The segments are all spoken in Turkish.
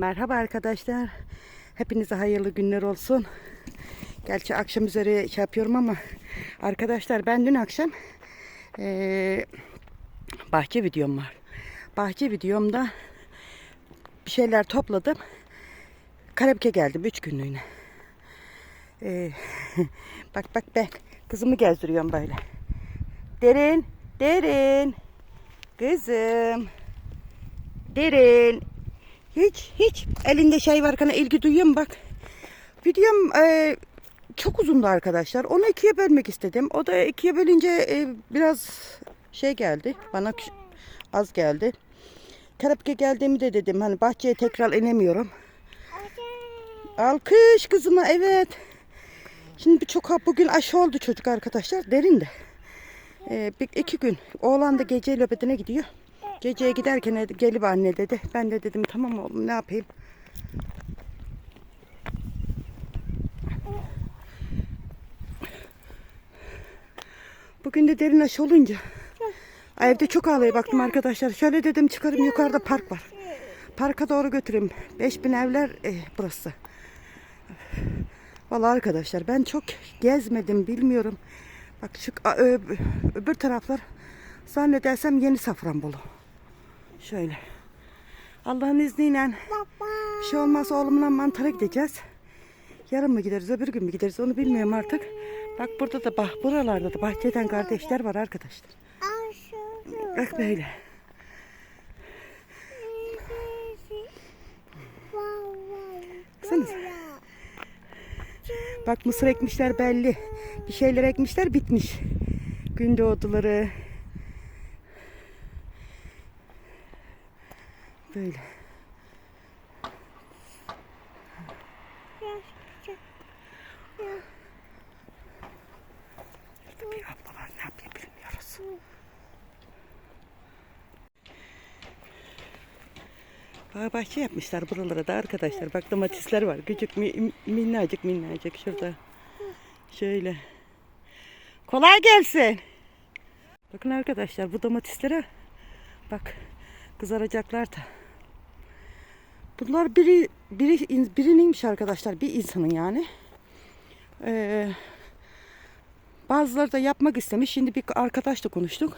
Merhaba arkadaşlar. Hepinize hayırlı günler olsun. Gerçi akşam üzeri şey yapıyorum ama arkadaşlar ben dün akşam eee, bahçe videom var. Bahçe videomda bir şeyler topladım. Karabük'e geldim 3 günlüğüne. Eee, bak bak ben kızımı gezdiriyorum böyle. Derin, derin. Kızım. Derin. Hiç hiç elinde şey varken ilgi duyuyor bak. Videom e, çok uzundu arkadaşlar. Onu ikiye bölmek istedim. O da ikiye bölünce e, biraz şey geldi. Bana az geldi. Karabük'e geldiğimi de dedim. Hani bahçeye tekrar inemiyorum. Alkış kızıma evet. Şimdi çok bugün aşı oldu çocuk arkadaşlar. Derin de. Ee, bir, iki gün. Oğlan da gece nöbetine gidiyor. Geceye giderken de gelip anne dedi. Ben de dedim tamam oğlum ne yapayım. Bugün de derin aşı olunca. Evde çok ağlaya baktım arkadaşlar. Şöyle dedim çıkarım yukarıda park var. Parka doğru götüreyim. 5000 evler eh, burası. Vallahi arkadaşlar ben çok gezmedim bilmiyorum. Bak şu ö- öbür taraflar zannedersem yeni Safranbolu. Şöyle. Allah'ın izniyle bir şey olmazsa oğlumla mantara gideceğiz. Yarın mı gideriz öbür gün mü gideriz onu bilmiyorum artık. Bak burada da bah buralarda da bahçeden kardeşler var arkadaşlar. Bak böyle. Baksanıza. Bak mısır ekmişler belli. Bir şeyler ekmişler bitmiş. Gündoğduları. Böyle. Bir abla var ne yapıyor bilmiyoruz. Bağ bahçe yapmışlar buralara da arkadaşlar. Bak domatesler var. Küçük mi- minnacık minnacık şurada. Şöyle. Kolay gelsin. Bakın arkadaşlar bu domateslere bak kızaracaklar da. Bunlar biri biri biriniymiş arkadaşlar. Bir insanın yani. Ee, bazıları da yapmak istemiş. Şimdi bir arkadaşla konuştuk.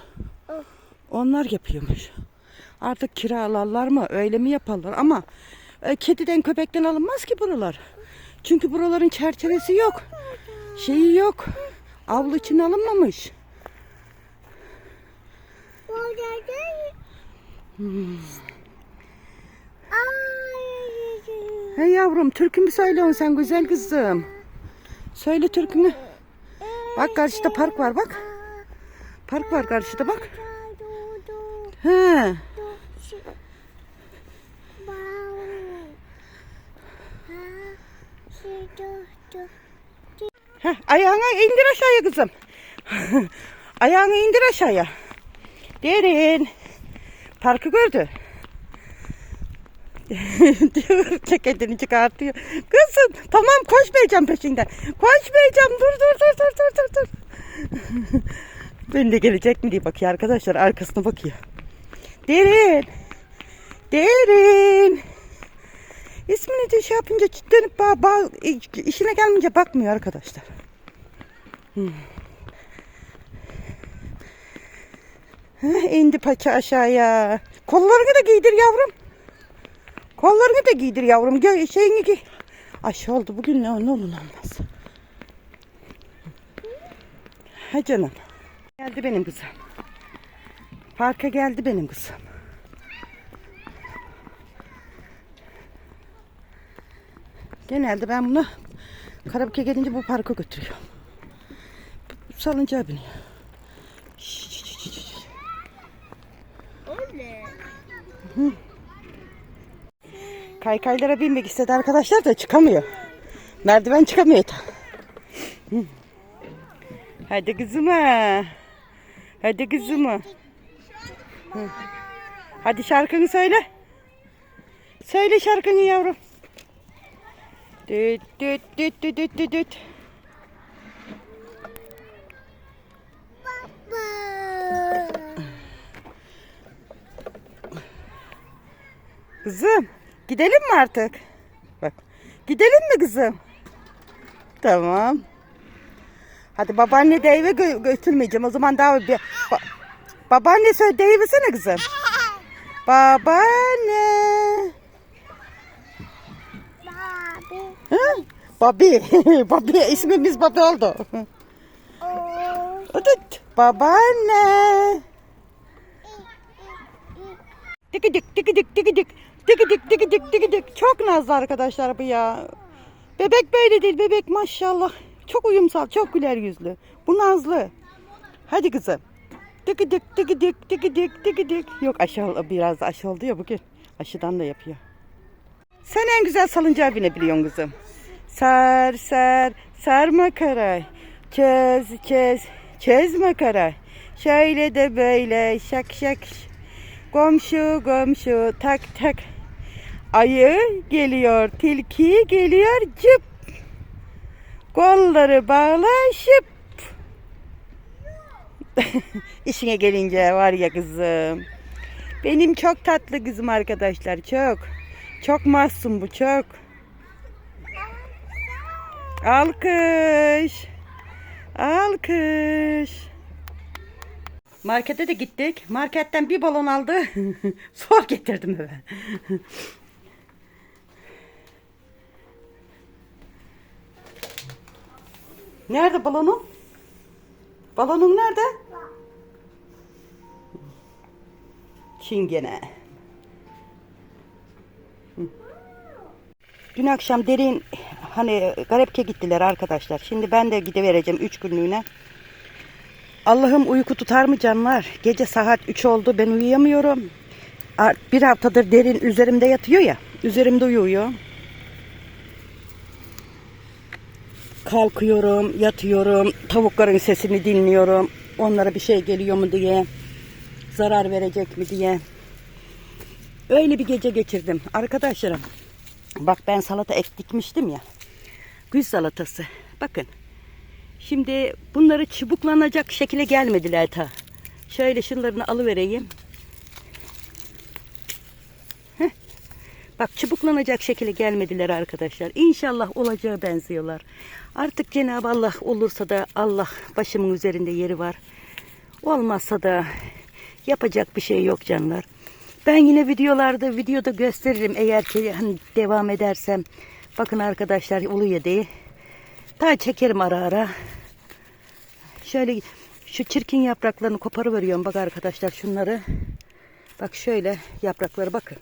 Onlar yapıyormuş. Artık kiralarlar mı öyle mi yaparlar ama e, kediden köpekten alınmaz ki buralar. Çünkü buraların çerçevesi yok. Şeyi yok. Avlu için alınmamış. Hey yavrum türkümü söyle sen güzel kızım. Söyle türkünü. Bak karşıda park var bak. Park var karşıda bak. He. Heh, ayağını indir aşağıya kızım. ayağını indir aşağıya. Derin. Parkı gördü. Ceketini çıkartıyor. Kızım tamam koşmayacağım peşinden. Koşmayacağım dur dur dur dur dur dur dur. de gelecek mi diye bakıyor arkadaşlar arkasına bakıyor. Derin. Derin. İsmini de şey yapınca dönüp ba, ba, işine gelmeyince bakmıyor arkadaşlar. Hmm. Heh, indi paça aşağıya. Kollarını da giydir yavrum. Kollarını da giydir yavrum. Gel şeyini giy. Aşı oldu bugün ne, ne olur ne olmaz. Ha canım. Geldi benim kızım. Parka geldi benim kızım. Genelde ben bunu Karabük'e gelince bu parka götürüyorum. Salıncağa biniyor. Kaykaylara binmek istedi arkadaşlar da çıkamıyor. Merdiven çıkamıyor. Hadi kızıma. Hadi kızıma. Hı. Hadi şarkını söyle. Söyle şarkını yavrum. Düt düt düt düt düt düt düt. Kızım Gidelim mi artık? Bak. Gidelim mi kızım? Tamam. Hadi babaanne de eve gö- götürmeyeceğim. O zaman daha bir... Ba- babaanne söyle deyiversene kızım. Babaanne. Babi. Babi. Babi. ismimiz Babi oldu. Babaanne. Diki dik diki dik diki dik. Diki dik diki dik diki dik. Çok nazlı arkadaşlar bu ya. Bebek böyle değil bebek maşallah. Çok uyumsal, çok güler yüzlü. Bu nazlı. Hadi kızım. Dik diki dik diki dik diki dik. Yok aşı biraz da aşı oldu ya bugün. Aşıdan da yapıyor. Sen en güzel salıncağı binebiliyorsun kızım. Sar sar sar makaray. Çöz çöz çöz makaray. Şöyle de böyle şak şak. Komşu komşu tak tak. Ayı geliyor, tilki geliyor cıp. Kolları bağla şıp. İşine gelince var ya kızım. Benim çok tatlı kızım arkadaşlar çok. Çok masum bu çok. Alkış. Alkış. Markete de gittik. Marketten bir balon aldı. Zor getirdim eve. Nerede balonun? Balonun nerede? Çingene. Dün akşam derin hani Garipke gittiler arkadaşlar. Şimdi ben de gidivereceğim 3 günlüğüne. Allah'ım uyku tutar mı canlar? Gece saat 3 oldu ben uyuyamıyorum. Bir haftadır derin üzerimde yatıyor ya. Üzerimde uyuyor. Kalkıyorum, yatıyorum. Tavukların sesini dinliyorum. Onlara bir şey geliyor mu diye. Zarar verecek mi diye. Öyle bir gece geçirdim. Arkadaşlarım. Bak ben salata ek dikmiştim ya. Güz salatası. Bakın. Şimdi bunları çubuklanacak şekilde gelmediler ta. Şöyle şunlarını alıvereyim. Heh. Bak çubuklanacak şekilde gelmediler arkadaşlar. İnşallah olacağı benziyorlar. Artık Cenab-ı Allah olursa da Allah başımın üzerinde yeri var. Olmazsa da yapacak bir şey yok canlar. Ben yine videolarda videoda gösteririm eğer ki hani devam edersem. Bakın arkadaşlar oluyor diye. Daha çekerim ara ara. Şöyle şu çirkin yapraklarını koparıveriyorum bak arkadaşlar şunları. Bak şöyle yaprakları bakın.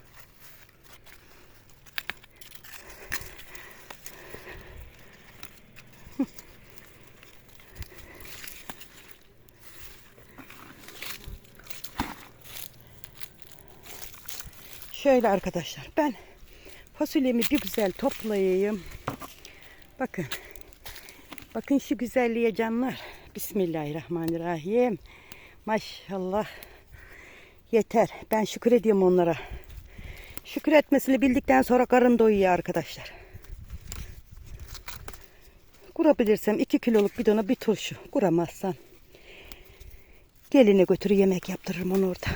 Şöyle arkadaşlar ben fasulyemi bir güzel toplayayım. Bakın. Bakın şu güzelliğe canlar. Bismillahirrahmanirrahim. Maşallah. Yeter. Ben şükür ediyorum onlara. Şükür etmesini bildikten sonra karın doyuyor arkadaşlar. Kurabilirsem 2 kiloluk bidona bir turşu. Kuramazsam geline götürü yemek yaptırırım onu orada.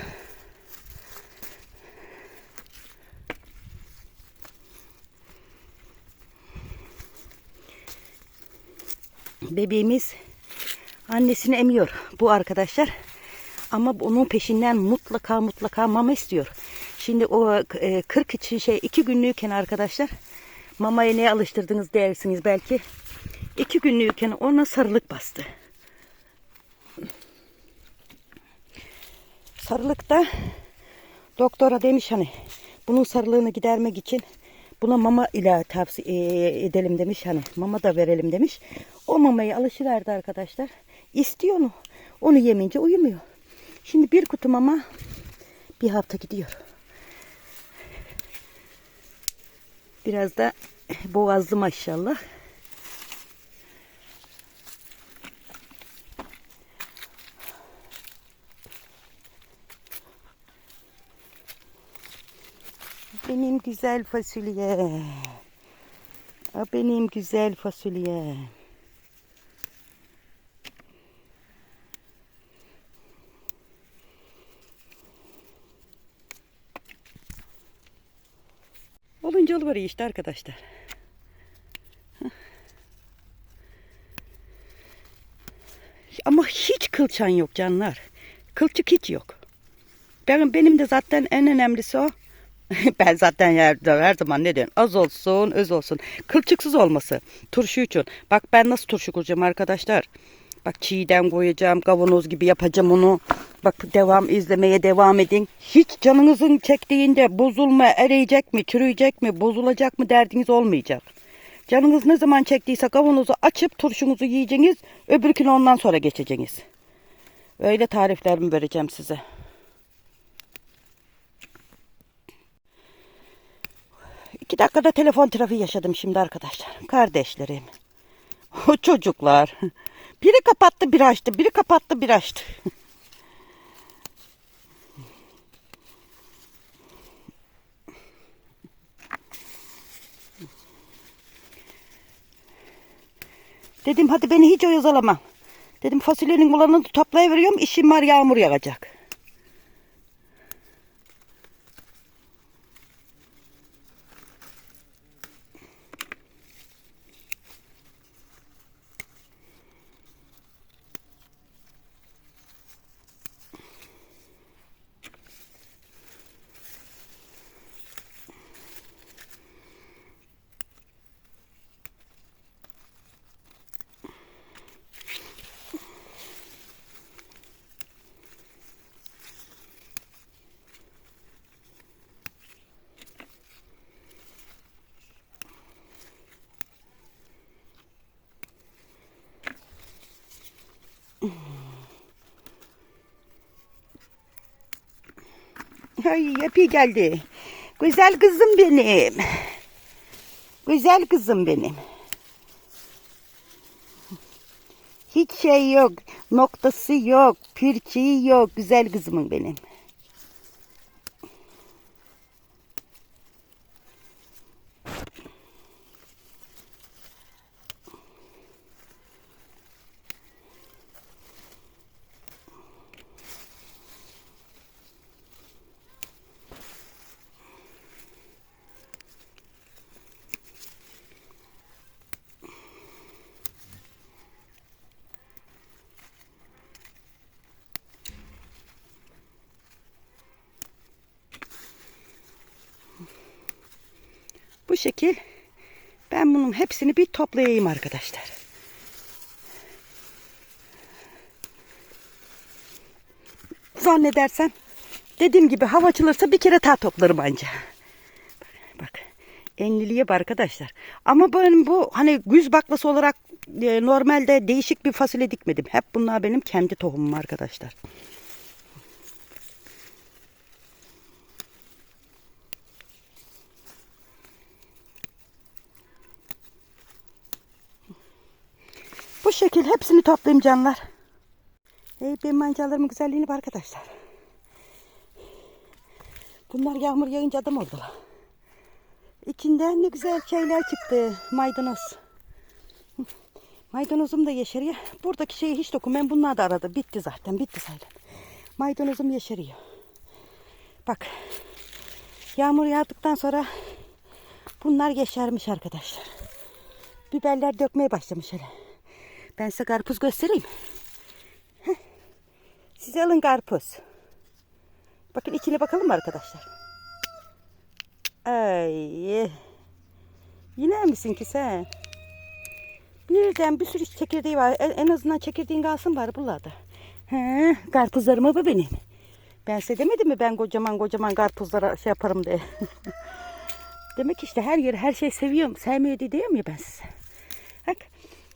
Bebeğimiz annesini emiyor bu arkadaşlar. Ama onun peşinden mutlaka mutlaka mama istiyor. Şimdi o e, 40 için şey 2 günlüğüken arkadaşlar mamaya neye alıştırdınız dersiniz belki. 2 günlüğüken ona sarılık bastı. Sarılıkta doktora demiş hani bunun sarılığını gidermek için buna mama ile tavsiye edelim demiş hani mama da verelim demiş. O mamayı alışıverdi arkadaşlar. İstiyor onu. Onu yemeyince uyumuyor. Şimdi bir kutu mama bir hafta gidiyor. Biraz da boğazlı maşallah. Benim güzel fasulye. Benim güzel fasulye. Olunca olur işte arkadaşlar. Ama hiç kılçan yok canlar. Kılçık hiç yok. Benim, benim de zaten en önemlisi o. ben zaten yerde her zaman ne diyorum? Az olsun, öz olsun. Kılçıksız olması. Turşu için. Bak ben nasıl turşu kuracağım arkadaşlar. Bak çiğdem koyacağım, kavanoz gibi yapacağım onu. Bak devam izlemeye devam edin. Hiç canınızın çektiğinde bozulma, eriyecek mi, çürüyecek mi, bozulacak mı derdiniz olmayacak. Canınız ne zaman çektiyse kavanozu açıp turşunuzu yiyeceğiniz, öbürkünü ondan sonra geçeceğiniz. Öyle tariflerimi vereceğim size. İki dakikada telefon trafiği yaşadım şimdi arkadaşlar. Kardeşlerim. O çocuklar. Biri kapattı biri açtı. Biri kapattı biri açtı. Dedim hadi beni hiç oyalama. Dedim fasulyenin bulanını toplayıveriyorum. İşim var yağmur yağacak. Ay yapı geldi. Güzel kızım benim. Güzel kızım benim. Hiç şey yok. Noktası yok. Pirçiği yok. Güzel kızımın benim. Bu şekil ben bunun hepsini bir toplayayım arkadaşlar. Zannedersem dediğim gibi hava açılırsa bir kere daha toplarım anca. Bak enliliğe bak arkadaşlar. Ama benim bu hani güz baklası olarak e, normalde değişik bir fasulye dikmedim. Hep bunlar benim kendi tohumum arkadaşlar. Şekil hepsini toplayayım canlar. Ey benim mancalarımın güzelliğini bak arkadaşlar. Bunlar yağmur yağınca adam oldular. İçinden ne güzel şeyler çıktı. Maydanoz. Maydanozum da yeşeriyor. Buradaki şeyi hiç dokunmayın. Bunlar da aradı. Bitti zaten. Bitti sayılır. Maydanozum yeşeriyor. Bak. Yağmur yağdıktan sonra bunlar yeşermiş arkadaşlar. Biberler dökmeye başlamış hele. Ben size karpuz göstereyim. Heh. Size alın karpuz. Bakın içine bakalım mı arkadaşlar? Ay. Yine misin ki sen? Birden bir sürü çekirdeği var. En, en azından çekirdeğin kalsın bari buralarda. He, karpuzlarım mı benim? Ben size demedim mi ben kocaman kocaman karpuzlara şey yaparım diye. Demek işte her yeri her şey seviyorum. Sevmiyor diye diyorum ya ben size.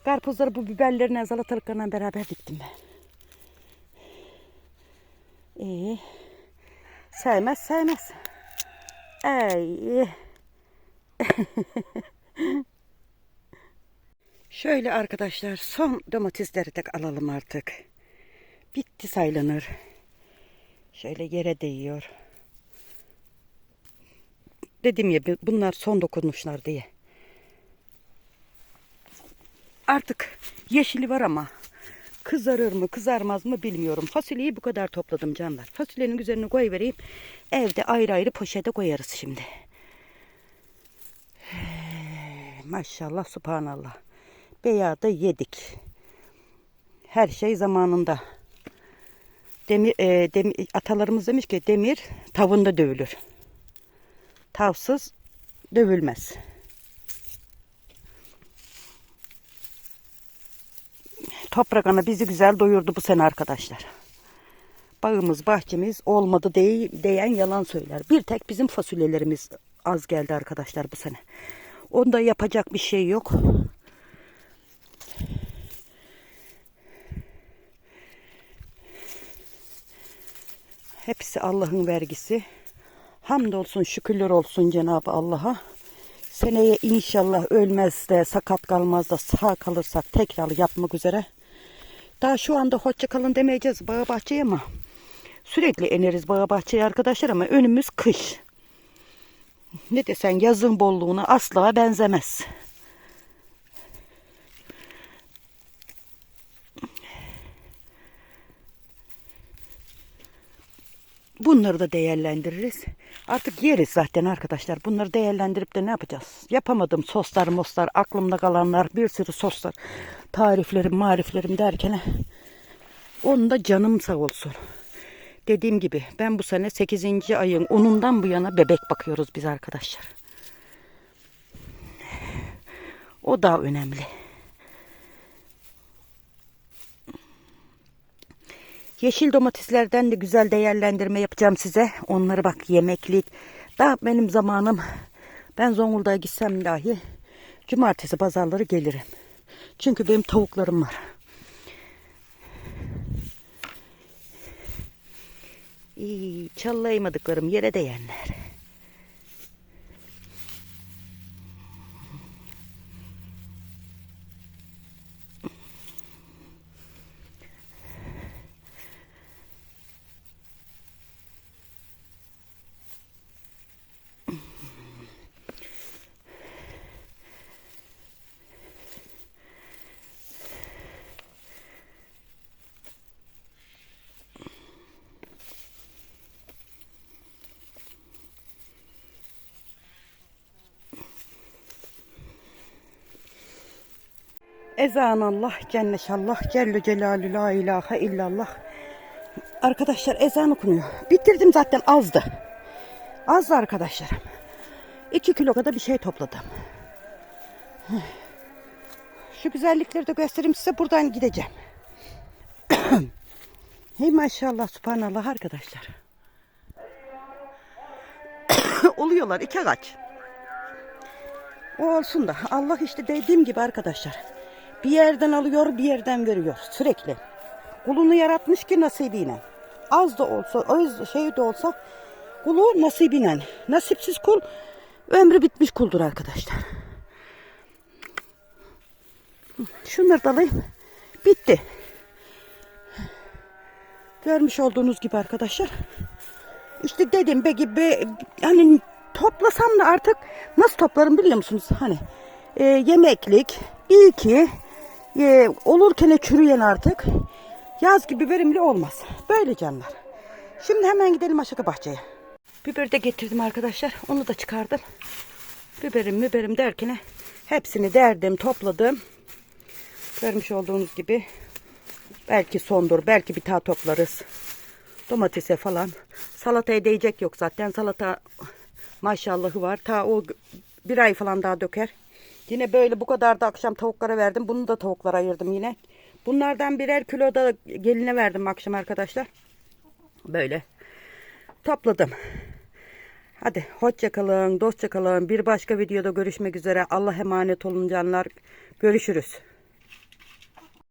Karpuzları bu biberlerine salatalıklarla beraber diktim ben. İyi. Sevmez sevmez. Ay. Şöyle arkadaşlar son domatesleri de alalım artık. Bitti saylanır. Şöyle yere değiyor. Dediğim gibi bunlar son dokunuşlar diye. Artık yeşili var ama kızarır mı kızarmaz mı bilmiyorum. Fasulyeyi bu kadar topladım canlar. Fasulyenin üzerine koyuvereyim. Evde ayrı ayrı poşete koyarız şimdi. Maşallah subhanallah. Beyağı da yedik. Her şey zamanında. Demir, e, demir, atalarımız demiş ki demir tavında dövülür. Tavsız dövülmez. Toprak ana bizi güzel doyurdu bu sene arkadaşlar. Bağımız, bahçemiz olmadı dey diyen yalan söyler. Bir tek bizim fasulyelerimiz az geldi arkadaşlar bu sene. Onda yapacak bir şey yok. Hepsi Allah'ın vergisi. Hamdolsun şükürler olsun Cenab-ı Allah'a. Seneye inşallah ölmez de sakat kalmaz da sağ kalırsak tekrar yapmak üzere. Daha şu anda hoşça kalın demeyeceğiz bağ bahçeye ama sürekli eneriz bağ bahçeye arkadaşlar ama önümüz kış. Ne desen yazın bolluğuna asla benzemez. Bunları da değerlendiririz. Artık yeriz zaten arkadaşlar. Bunları değerlendirip de ne yapacağız? Yapamadım soslar moslar, aklımda kalanlar, bir sürü soslar, tariflerim, mariflerim derken onun da canım sağ olsun. Dediğim gibi ben bu sene 8. ayın 10'undan bu yana bebek bakıyoruz biz arkadaşlar. O da önemli. Yeşil domateslerden de güzel değerlendirme yapacağım size. Onları bak yemeklik. Daha benim zamanım ben Zonguldak'a gitsem dahi cumartesi pazarları gelirim. Çünkü benim tavuklarım var. İyi, çallayamadıklarım yere değenler. Ezan Allah, Celle Celalü la ilahe illallah. Arkadaşlar ezan okunuyor. Bitirdim zaten azdı. Azdı arkadaşlarım. İki kilo kadar bir şey topladım. Şu güzellikleri de göstereyim size. Buradan gideceğim. hey maşallah, subhanallah arkadaşlar. Oluyorlar iki ağaç. O olsun da Allah işte dediğim gibi arkadaşlar. Bir yerden alıyor bir yerden veriyor sürekli. Kulunu yaratmış ki nasibiyle. Az da olsa öz şey de olsa kulu nasibiyle. Nasipsiz kul ömrü bitmiş kuldur arkadaşlar. Şunları da alayım. Bitti. Görmüş olduğunuz gibi arkadaşlar. İşte dedim be gibi hani toplasam da artık nasıl toplarım biliyor musunuz? Hani e, yemeklik iyi ki e, olurken çürüyen artık yaz gibi verimli olmaz. Böyle canlar. Şimdi hemen gidelim aşağı bahçeye. Biber de getirdim arkadaşlar. Onu da çıkardım. Biberim biberim derken hepsini derdim topladım. Görmüş olduğunuz gibi belki sondur belki bir daha toplarız. Domatese falan. Salataya değecek yok zaten. Salata maşallahı var. Ta o bir ay falan daha döker. Yine böyle bu kadar da akşam tavuklara verdim. Bunu da tavuklara ayırdım yine. Bunlardan birer kilo da geline verdim akşam arkadaşlar. Böyle topladım. Hadi hoşça kalın, dostça kalın. Bir başka videoda görüşmek üzere. Allah emanet olun canlar. Görüşürüz.